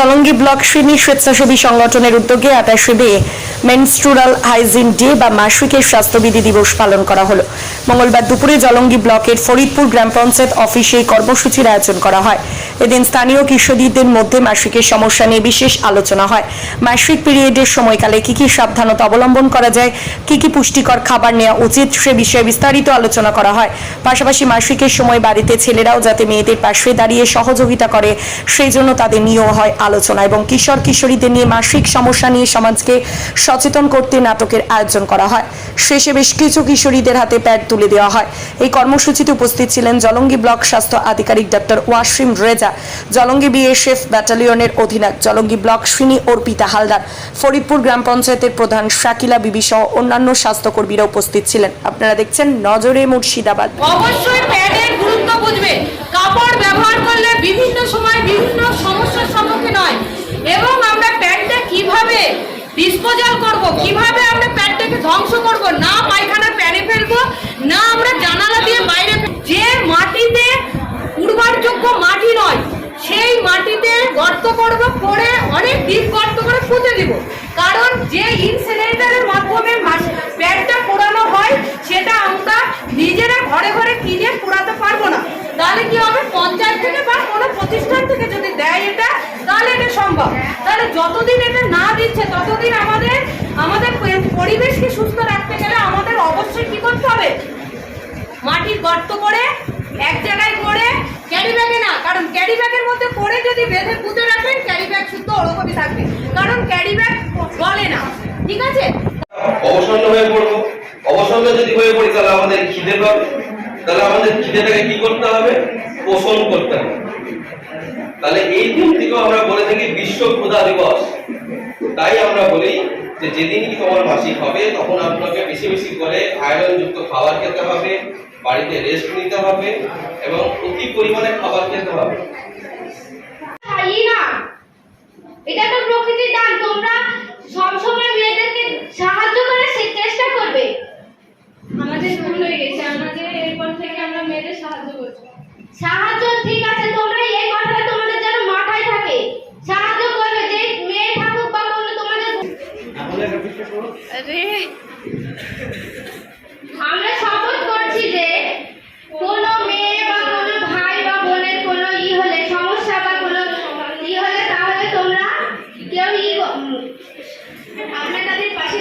Jalangi block শ্রেণি স্বেচ্ছাসেবী সংগঠনের উদ্যোগে আঠাশে মে মেনস্ট্রুরাল হাইজিন ডে বা মাসিকের স্বাস্থ্যবিধি দিবস পালন করা হলো। মঙ্গলবার দুপুরে জলঙ্গি ব্লকের ফরিদপুর গ্রাম পঞ্চায়েত অফিসে এই কর্মসূচির আয়োজন করা হয়। এদিন স্থানীয় কিশোরীদের মধ্যে মাসিকের সমস্যা নিয়ে বিশেষ আলোচনা হয়। মাসিক পিরিয়ডের সময়কালে কি কি সাবধানতা অবলম্বন করা যায়, কি কি পুষ্টিকর খাবার নেওয়া উচিত সে বিষয়ে বিস্তারিত আলোচনা করা হয়। পাশাপাশি মাসিকের সময় বাড়িতে ছেলেরাও যাতে মেয়েদের পাশে দাঁড়িয়ে সহযোগিতা করে, সেই জন্য তাদের নিয়েও হয় আলোচনা এবং কিশোর কিশোরীদের নিয়ে মাসিক সমস্যা নিয়ে সমাজকে সচেতন করতে নাটকের আয়োজন করা হয়। শেষে বেশ কিছু কিশোরীদের হাতে প্যাড তুলে দেওয়া হয়। এই কর্মসূচিতে উপস্থিত ছিলেন জলঙ্গি ব্লক স্বাস্থ্য আধিকারিক ডক্টর ওয়াসিম রেজা, জলঙ্গি বিএসএফ ব্যাটালিয়নের অধিনায়ক, জলঙ্গি ব্লক শ্রীনি অর্পিতা হালদার, ফরিদপুর গ্রাম পঞ্চায়েতের প্রধান শাকিলা বিবি সহ অন্যান্য স্বাস্থ্যকর্মীরা উপস্থিত ছিলেন। আপনারা দেখছেন নজরে মুর্শিদাবাদ। অবশ্যই প্যাডের গুরুত্ব বুঝবে। কাপড় ব্যবহার ডিসপোজাল করব। কীভাবে আমরা প্যাডটাকে ধ্বংস করব? না পায়খানা প্যানে ফেলব, না আমরা জানালা দিয়ে বাইরে যে মাটিতে উর্বরযোগ্য মাটি নয়, সেই মাটিতে গর্ত করব, করে অনেক দিন গর্ত করে পুঁতে দিব। কারণ যে ইনসিনেটারের মাধ্যমে মাস- প্যাডটা পোড়ানো হয় সেটা আমরা নিজেরা ঘরে ঘরে কিনে পোড়াতে পারব না তাহলে কি হবে পঞ্চায়েত থেকে বা কোনো প্রতিষ্ঠান থেকে যদি দেয় এটা তাহলে এটা সম্ভব তাহলে যতদিন এটা না দিচ্ছে, ততদিন আমাদের আমাদের পরিবেশকে সুস্থ রাখতে গেলে আমাদের অবশ্যই কি করতে হবে? মাটির গর্ত করে এক জায়গায় করে ক্যারি ব্যাগে না, কারণ ক্যারি ব্যাগের মধ্যে করে যদি বেঁধে পুঁতে রাখেন ক্যারি ব্যাগ শুদ্ধ ওরকমই থাকবে। কারণ ক্যারি ব্যাগ গলে না, ঠিক আছে? অবসন্ন হয়ে পড়ব। অবসন্ন যদি হয়ে পড়ি, তাহলে আমাদের খিদে পাবে। তাহলে আমাদের খিদেটাকে কি করতে হবে? পোষণ করতে হবে। তাহলে এই দিন থেকেও আমরা বলে বিশ্ব ক্ষুধা দিবস। তাই আমরা বলি যে যেদিন কি তোমার মাসিক হবে তখন আপনাকে বেশি বেশি করে আয়রন যুক্ত খাবার খেতে হবে বাড়িতে রেস্ট নিতে হবে এবং অতি পরিমাণে খাবার খেতে হবে। না। এটা তো প্রকৃতির দান। তোমরা সবসময় মেয়েদেরকে সাহায্য করার চেষ্টা করবে। আমাদের ভুল হয়ে গেছে। আমাদের এরপর থেকে আমরা মেয়েদের সাহায্য করছি। সাহায্য ঠিক আছে তোমরা এই কথাটা তোমাদের যেন মাথায় থাকে সাহায্য করবে যে মেয়ে থাকুক বা কোনো তোমাদের আমরা শপথ করছি যে কোনো মেয়ে বা কোনো ভাই বা বোনের কোনো ই হলে, সমস্যা বা কোনো ই হলে তাহলে তোমরা কেউ ই আমরা তাদের পাশে